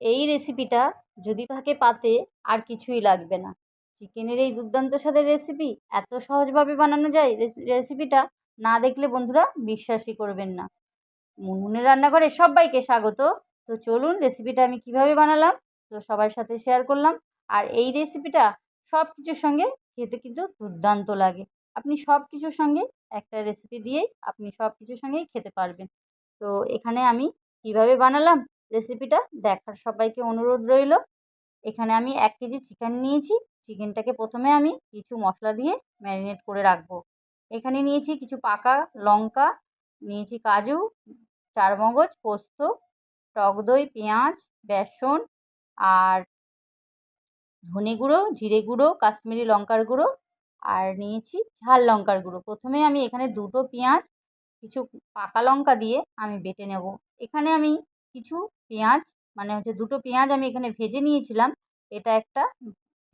এই রেসিপিটা যদি থাকে পাতে, আর কিছুই লাগবে না। চিকেনের এই দুর্দান্ত স্বাদের রেসিপি এত সহজভাবে বানানো যায় রেসিপিটা না দেখলে বন্ধুরা বিশ্বাসই করবেন না। মুনমুনের রান্নাঘরে সবাইকে স্বাগত। তো চলুন রেসিপিটা আমি কীভাবে বানালাম, তো সবার সাথে শেয়ার করলাম। আর এই রেসিপিটা সব কিছুর সঙ্গে খেতে কিন্তু দুর্দান্ত লাগে। আপনি সব কিছুর সঙ্গে একটা রেসিপি দিয়েই আপনি সব কিছুর সঙ্গেই খেতে পারবেন। তো এখানে আমি কীভাবে বানালাম রেসিপিটা দেখার সবাইকে অনুরোধ রইল। এখানে আমি এক কেজি চিকেন নিয়েছি। চিকেনটাকে প্রথমে আমি কিছু মশলা দিয়ে ম্যারিনেট করে রাখব। এখানে নিয়েছি কিছু পাকা লঙ্কা, নিয়েছি কাজু চারমগজ পোস্ত, টক দই, পেঁয়াজ, বেসন আর ধনে গুঁড়ো, জিরে গুঁড়ো, কাশ্মীরি লঙ্কার গুঁড়ো আর নিয়েছি ঝাল লঙ্কার গুঁড়ো। প্রথমে আমি এখানে দুটো পেঁয়াজ, কিছু পাকা লঙ্কা দিয়ে আমি বেটে নেব। এখানে আমি কিছু পেঁয়াজ মানে হচ্ছে দুটো পেঁয়াজ আমি এখানে ভেজে নিয়েছিলাম। এটা একটা,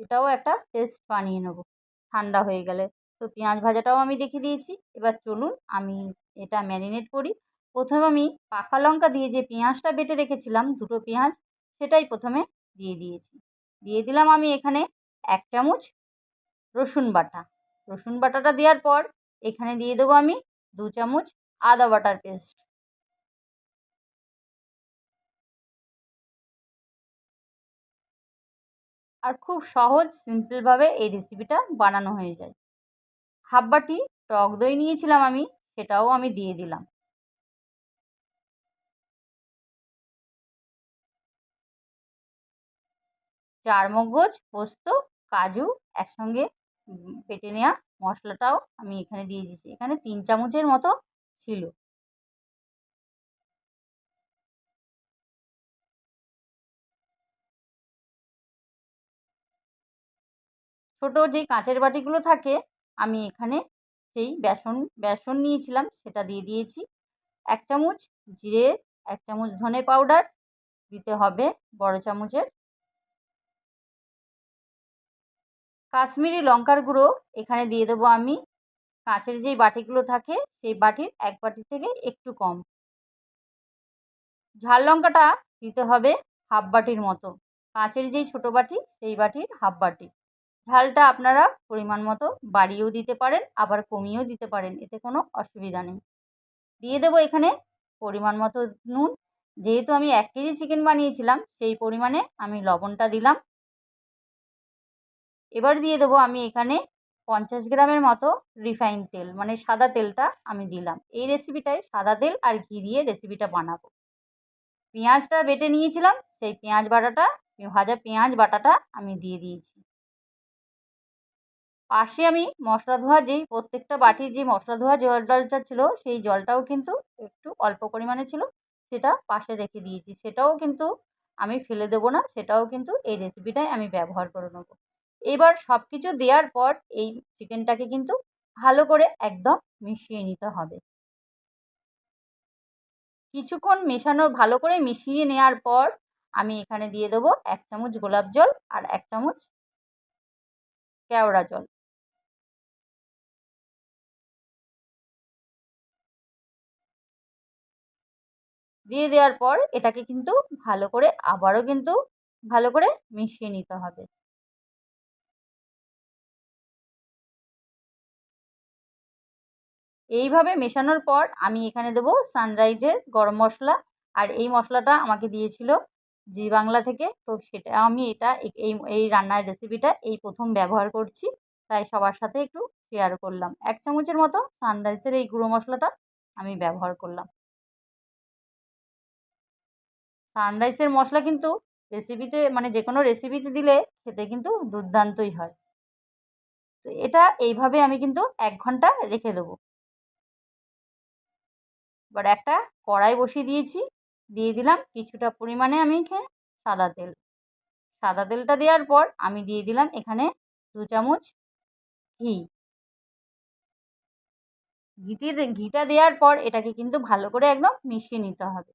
এটাও একটা পেস্ট বানিয়ে নেব। ঠান্ডা হয়ে গেলে। তো পেঁয়াজ ভাজাটাও আমি দেখিয়ে দিয়েছি। এবার চলুন আমি এটা ম্যারিনেট করি। প্রথমে আমি পাকা লঙ্কা দিয়ে যে পেঁয়াজটা বেটে রেখেছিলাম, দুটো পেঁয়াজ, সেটাই প্রথমে দিয়ে দিয়েছি। দিয়ে দিলাম আমি এখানে এক চামচ রসুন বাটা। রসুন বাটাটা দেওয়ার পর এখানে দিয়ে দেবো আমি দু চামচ আদা বাটার পেস্ট আর খুব সহজ সিম্পলভাবে এই রেসিপিটা বানানো হয়ে যায়। হাফ বাটি টক দই নিয়েছিলাম আমি, সেটাও আমি দিয়ে দিলাম। চারমগজ, পোস্ত, কাজু একসঙ্গে বেটে নেওয়া মশলাটাও আমি এখানে দিয়ে দিয়েছি। এখানে তিন চামচের মতো ছিল। ছোটো যেই কাঁচের বাটিগুলো থাকে, আমি এখানে সেই বেসন বেসন নিয়েছিলাম, সেটা দিয়ে দিয়েছি। এক চামচ জিরে, এক চামচ ধনে পাউডার দিতে হবে বড় চামচের। কাশ্মীরি লঙ্কার গুঁড়ো এখানে দিয়ে দেবো আমি। কাঁচের যেই বাটিগুলো থাকে, সেই বাটির এক বাটি থেকে একটু কম। ঝাল লঙ্কাটা দিতে হবে হাফ বাটির মতো। কাঁচের যেই ছোটো বাটি, সেই বাটির হাফ বাটি। ঝালটা আপনারা পরিমাণ মতো বাড়িয়েও দিতে পারেন, আবার কমিয়েও দিতে পারেন, এতে কোনো অসুবিধা নেই। দিয়ে দেবো এখানে পরিমাণ মতো নুন। যেহেতু আমি এক কেজি চিকেন বানিয়েছিলাম, সেই পরিমাণে আমি লবণটা দিলাম। এবার দিয়ে দেবো আমি এখানে পঞ্চাশ গ্রামের মতো রিফাইন তেল মানে সাদা তেলটা আমি দিলাম। এই রেসিপিটায় সাদা তেল আর ঘি দিয়ে রেসিপিটা বানাবো। পেঁয়াজটা বেটে নিয়েছিলাম, সেই পেঁয়াজ বাটাটা, ভাজা পেঁয়াজ বাটাটা আমি দিয়ে দিয়েছি। পাশে আমি মশলা ধোয়া যেই প্রত্যেকটা বাটির যে মশলা ধোয়া জল জলটা ছিল, সেই জলটাও কিন্তু একটু অল্প পরিমাণে ছিল, সেটা পাশে রেখে দিয়েছি। সেটাও কিন্তু আমি ফেলে দেবো না, সেটাও কিন্তু এই রেসিপিটাই আমি ব্যবহার করে নেব। এবার সব কিছু দেওয়ার পর এই চিকেনটাকে কিন্তু ভালো করে একদম মিশিয়ে নিতে হবে। কিছুক্ষণ মেশানো ভালো করে মিশিয়ে নেওয়ার পর আমি এখানে দিয়ে দেবো এক চামচ গোলাপ জল আর এক চামচ কেওড়া জল। দিয়ে দেওয়ার পর এটাকে কিন্তু ভালো করে আবারও কিন্তু ভালো করে মিশিয়ে নিতে হবে। এইভাবে মেশানোর পর আমি এখানে দেবো সানরাইজের গরম মশলা। আর এই মশলাটা আমাকে দিয়েছিল জি বাংলা থেকে। তো সেটা আমি এটা এই এই রান্নার রেসিপিটা এই প্রথম ব্যবহার করছি। তাই সবার সাথে একটু শেয়ার করলাম। এক চামচের মতো সানরাইজের এই গুঁড়ো মশলাটা আমি ব্যবহার করলাম। সানরাইসের মশলা কিন্তু রেসিপিতে মানে যে কোনো রেসিপিতে দিলে খেতে কিন্তু দুর্দান্তই হয়। তো এটা এইভাবে আমি কিন্তু এক ঘণ্টা রেখে দেবো। এবার একটা কড়াই বসিয়ে দিয়েছি। দিয়ে দিলাম কিছুটা পরিমাণে আমি এখানে সাদা তেল। সাদা তেলটা দেওয়ার পর আমি দিয়ে দিলাম এখানে দু চামচ ঘি। ঘিটি ঘিটা দেওয়ার পর এটাকে কিন্তু ভালো করে একদম মিশিয়ে নিতে হবে।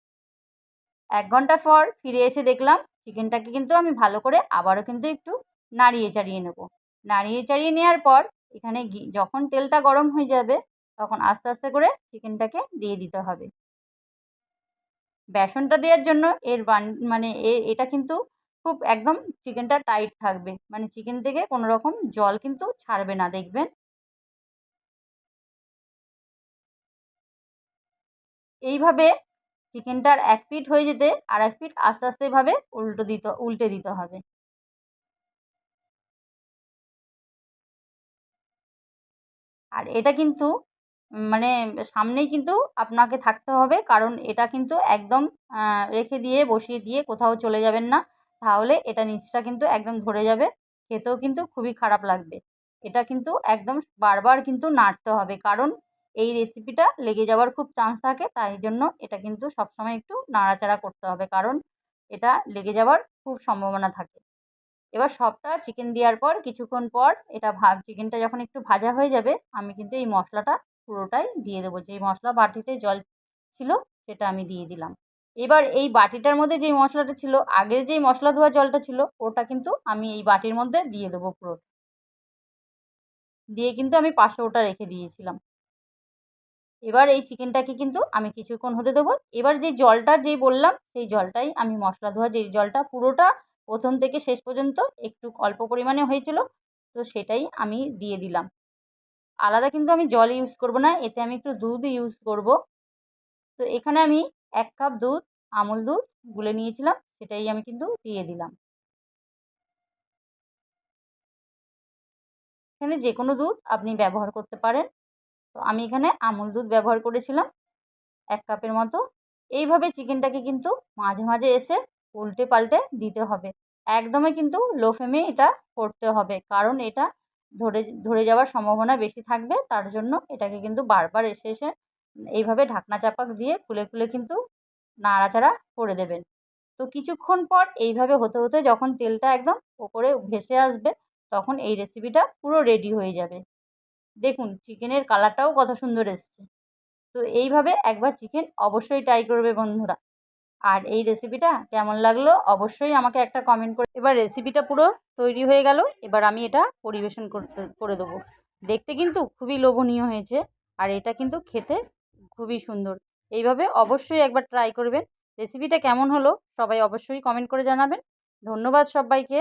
এক ঘণ্টা পর ফিরে এসে দেখলাম চিকেনটাকে কিন্তু আমি ভালো করে আবারও কিন্তু একটু নাড়িয়ে চাড়িয়ে নেব। নাড়িয়ে চাড়িয়ে নেওয়ার পর এখানে যখন তেলটা গরম হয়ে যাবে তখন আস্তে আস্তে করে চিকেনটাকে দিয়ে দিতে হবে। বেসনটা দেওয়ার জন্য এর মানে এটা কিন্তু খুব একদম চিকেনটা টাইট থাকবে। মানে চিকেন থেকে কোনো রকম জল কিন্তু ছাড়বে না, দেখবেন। এইভাবে চিকেনটার এক পিঠ হয়ে যেতে আর এক পিঠ আস্তে আস্তে এভাবে উল্টো দিতে, উল্টে দিতে হবে। আর এটা কিন্তু মানে সামনেই কিন্তু আপনাকে থাকতে হবে কারণ এটা কিন্তু একদম রেখে দিয়ে, বসিয়ে দিয়ে কোথাও চলে যাবেন না। তাহলে এটা নিচটা কিন্তু একদম ধরে যাবে, খেতেও কিন্তু খুবই খারাপ লাগবে। এটা কিন্তু একদম বারবার কিন্তু নাড়তে হবে কারণ এই রেসিপিটা লেগে যাওয়ার খুব চান্স থাকে, তাই জন্য এটা কিন্তু সবসময় একটু নাড়াচাড়া করতে হবে। কারণ এটা লেগে যাওয়ার খুব সম্ভাবনা থাকে। এবার সবটা চিকেন দেওয়ার পর কিছুক্ষণ পর এটা ভা চিকেনটা যখন একটু ভাজা হয়ে যাবে, আমি কিন্তু এই মশলাটা পুরোটাই দিয়ে দেবো। যেই মশলা বাটিতে জল ছিল সেটা আমি দিয়ে দিলাম। এবার এই বাটিটার মধ্যে যেই মশলাটা ছিল, আগের যেই মশলা ধোয়া জলটা ছিল, ওটা কিন্তু আমি এই বাটির মধ্যে দিয়ে দেবো পুরো দিয়ে কিন্তু আমি পাশে ওটা রেখে দিয়েছিলাম। এবার এই চিকেনটাকে কিন্তু আমি কিছুক্ষণ হতে দেবো। এবার যে জলটা যেই বললাম, সেই জলটাই আমি মশলা ধোয়া যেই জলটা পুরোটা প্রথম থেকে শেষ পর্যন্ত একটু অল্প পরিমাণে হয়েছিল, তো সেটাই আমি দিয়ে দিলাম। আলাদা কিন্তু আমি জল ইউজ করব না, এতে আমি একটু দুধ ইউজ করব। তো এখানে আমি এক কাপ দুধ, আমুল দুধ গুলে নিয়েছিলাম, সেটাই আমি কিন্তু দিয়ে দিলাম। এখানে যে কোনো দুধ আপনি ব্যবহার করতে পারেন। তো আমি এখানে আমুল দুধ ব্যবহার করেছিলাম এক কাপের মতো। এইভাবে চিকেনটাকে কিন্তু মাঝে মাঝে এসে উল্টে পাল্টে দিতে হবে। একদমই কিন্তু লো ফ্লেমে এটা করতে হবে, কারণ এটা ধরে ধরে যাওয়ার সম্ভাবনা বেশি থাকবে। তার জন্য এটাকে কিন্তু বারবার এসে এসে এইভাবে ঢাকনা চাপাক দিয়ে খুলে খুলে কিন্তু নাড়াচাড়া করে দেবেন। তো কিছুক্ষণ পর এইভাবে হতে হতে যখন তেলটা একদম ওপরে ভেসে আসবে, তখন এই রেসিপিটা পুরো রেডি হয়ে যাবে। দেখুন, চিকেনের কালারটাও কত সুন্দর এসছে। তো এইভাবে একবার চিকেন অবশ্যই ট্রাই করবে বন্ধুরা। আর এই রেসিপিটা কেমন লাগল অবশ্যই আমাকে একটা কমেন্ট করে এবার রেসিপিটা পুরো তৈরি হয়ে গেল। এবার আমি এটা পরিবেশন করতে করে দেবো। দেখতে কিন্তু খুবই লোভনীয় হয়েছে। আর এটা কিন্তু খেতে খুবই সুন্দর। এইভাবে অবশ্যই একবার ট্রাই করবেন। রেসিপিটা কেমন হলো সবাই অবশ্যই কমেন্ট করে জানাবেন। ধন্যবাদ সবাইকে।